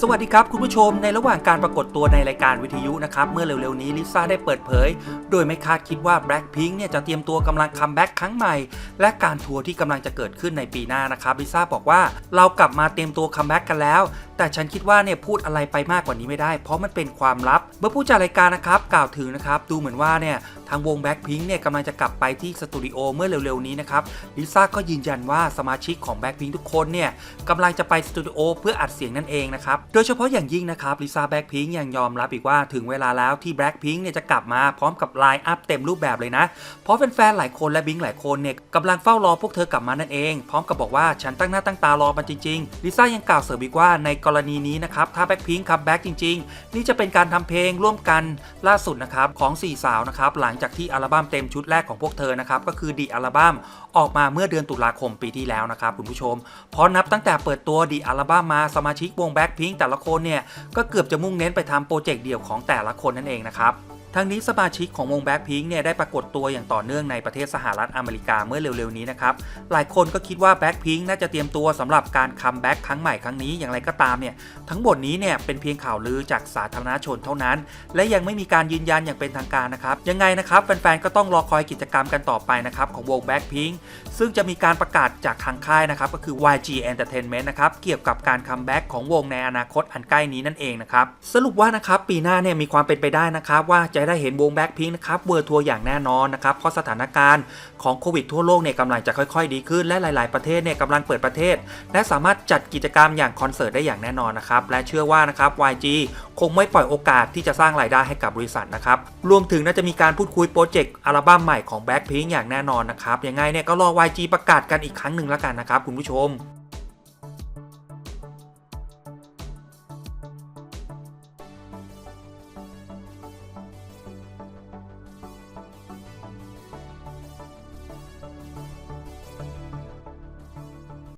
สวัสดีครับคุณผู้ชมในระหว่างการปรากฏตัวในรายการวิทยุนะครับ เมื่อเร็วๆนี้ลิซ่าได้เปิดเผย โดยไม่คาดคิดว่า Blackpink เนี่ยจะเตรียมตัวกำลังคัมแบ็กครั้งใหม่ และการทัวร์ที่กำลังจะเกิดขึ้นในปีหน้านะครับลิซ่าบอกว่าเรากลับมาเตรียมตัวคัมแบ็กกันแล้วแต่ฉันคิดว่าเนี่ยพูดอะไรไปมากกว่านี้ไม่ได้ เพราะมันเป็นความลับ เมื่อผู้จัดรายการนะครับกล่าวถึงนะครับดูเหมือนว่าเนี่ยทางวง Blackpink เนี่ยกำลังจะกลับไปที่สตูดิโอเมื่อเร็วๆนี้นะครับลิซ่าก็ยืนยันว่าสมาชิกของ Blackpink ทุกคนเนี่ยกำลังจะไปสตูดิโอเพื่ออัดเสียงนั่นเองนะครับโดยเฉพาะอย่างยิ่งนะครับลิซ่าแบ็คพิงยังยอมรับอีกว่าถึงเวลาแล้วที่ Blackpink เนี่ยจะกลับมาพร้อมกับไลน์อัพเต็มรูปแบบเลยนะ เพราะแฟนๆหลายคนและบิงหลายคนเนี่ยกำลังเฝ้ารอพวกเธอกลับมานั่นเอง พร้อมกับบอกว่าฉันตั้งหน้าตั้งตารอมันจริงๆลิซ่ายังกล่าวเสริมอีกว่าในกรณีนี้นะครับ ถ้าแบ็คพิงค์คัมแบ็กจริง ๆ นี่จะเป็นการทำเพลงร่วมกันล่าสุดนะครับของสี่สาวนะครับ หลังจากที่อัลบั้มเต็มชุดแรกของพวกเธอนะครับ ก็คือดีอัลบั้มออกมาเมื่อเดือนตุลาคมปีที่แล้วนะครับคุณผู้ชม เพราะนับตั้งแต่เปิดตัวดีอัลบั้มมาสมาชิกวงแบ็คพิงค์แต่ละคนเนี่ยก็เกือบจะมุ่งเน้นไปทำโปรเจกต์เดี่ยวของแต่ละคนนั่นเองนะครับ ทั้งนี้สมาชิกของวง Blackpink เนี่ยได้ปรากฏตัวอย่างต่อเนื่องในประเทศสหรัฐอเมริกาเมื่อเร็วๆนี้นะครับ หลายคนก็คิดว่า Blackpink น่าจะเตรียมตัวสำหรับการคัมแบ็กครั้งใหม่ครั้งนี้อย่างไรก็ตามเนี่ยทั้งหมดนี้เนี่ยเป็นเพียงข่าวลือจากสาธารณชนเท่านั้น และยังไม่มีการยืนยันอย่างเป็นทางการนะครับ ยังไงนะครับแฟนๆก็ต้องรอคอยกิจกรรมกันต่อไปนะครับของวง Blackpink ซึ่งจะมีการประกาศจากทางค่ายนะครับก็คือ YG Entertainment นะครับเกี่ยวกับการคัมแบ็กของวงในอนาคตอันใกล้นี้นั่นเองนะครับสรุปว่านะครับปีหน้าเนี่ยมีความเป็นไปได้นะครับว่าจะได้เห็นวง Blackpink นะครับเวอร์ทัวร์อย่างแน่นอนนะครับเพราะสถานการณ์ของโควิดทั่วโลกเนี่ยกำลังจะค่อยๆ ดีขึ้นและหลาย ๆประเทศเนี่ยกำลังเปิดประเทศ และสามารถจัดกิจกรรมอย่างคอนเสิร์ตได้อย่างแน่นอนนะครับและเชื่อว่านะครับ YG คงไม่ปล่อยโอกาสที่จะสร้างรายได้ให้กับบริษัทนะครับรวมถึงน่าจะมีการพูดคุยโปรเจกต์อัลบั้มใหม่ของ Blackpink อย่างแน่นอนนะครับยังไงเนี่ยก็รอ YG ประกาศกันอีกครั้งหนึ่งแล้วกันนะครับคุณผู้ชม